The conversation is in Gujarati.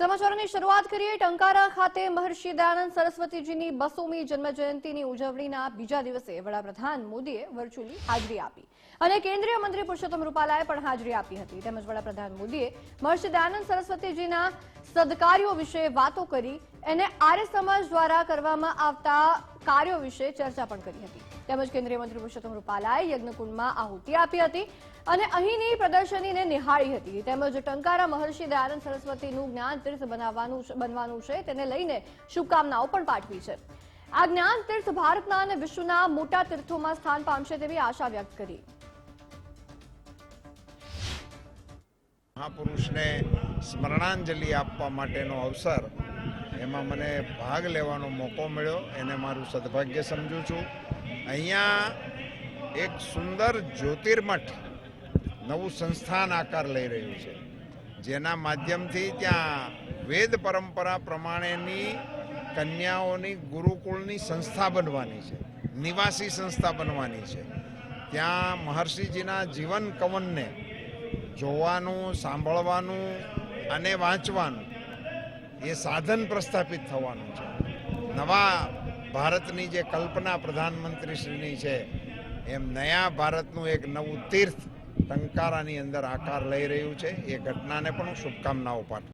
સમાચારોની શરૂઆત કરીએ. ટંકારા ખાતે મહર્ષિ દયાનંદ સરસ્વતીજીની બસોમી જન્મજયંતિની ઉજવણીના બીજા દિવસે વડાપ્રધાન મોદીએ વર્ચ્યુઅલી હાજરી આપી. અને કેન્દ્રીય મંત્રી પુરુષોત્તમ રૂપાલાએ પણ હાજરી આપી હતી. તેમજ વડાપ્રધાન મોદીએ મહર્ષિ દયાનંદ સરસ્વતીજીના સદકાર્યો વિશે વાતો કરી. અને આર્ય સમાજ દ્વારા કરવામાં આવતા કાર્યો વિશે ચર્ચા પણ કરી હતી. તેમજ કેન્દ્રીય મંત્રી પુરુષોત્તમ રૂપાલાએ યજ્ઞકુંડમાં આહુતિ આપી હતી અને અહીંની પ્રદર્શનીને નિહાળી હતી. તેમજ ટંકારા મહર્ષિ દયાનંદ સરસ્વતીનું જ્ઞાન તીર્થ બનાવવાનું બનવાનું છે તેને લઈને શુભકામનાઓ પણ પાઠવી છે. આ જ્ઞાન તીર્થ ભારતના અને વિશ્વના મોટા તીર્થોમાં સ્થાન પામશે તેવી આશા વ્યક્ત કરી. મહાપુરુષને સ્મરણાંજલિ આપવા માટેનો અવસર એમાં મને ભાગ લેવાનો મોકો મળ્યો, એને મારું સદભાગ્ય સમજું છું. અહીંયા એક સુંદર જ્યોતિર્મઠ નવું સંસ્થાન આકાર લઈ રહ્યું છે, જેના માધ્યમથી ત્યાં વેદ પરંપરા પ્રમાણેની કન્યાઓની ગુરુકુળની સંસ્થા બનવાની છે, નિવાસી સંસ્થા બનવાની છે. ત્યાં મહર્ષિજીના જીવન કવનને જોવાનું, સાંભળવાનું અને વાંચવાનું એ સાધન પ્રસ્થાપિત થવાનું છે. નવા ભારતની જે કલ્પના પ્રધાનમંત્રીશ્રીની છે, એમ નયા ભારતનું એક નવું તીર્થ ટંકારાની અંદર આકાર લઈ રહ્યું છે. એ ઘટનાને પણ શુભકામનાઓ પાઠવું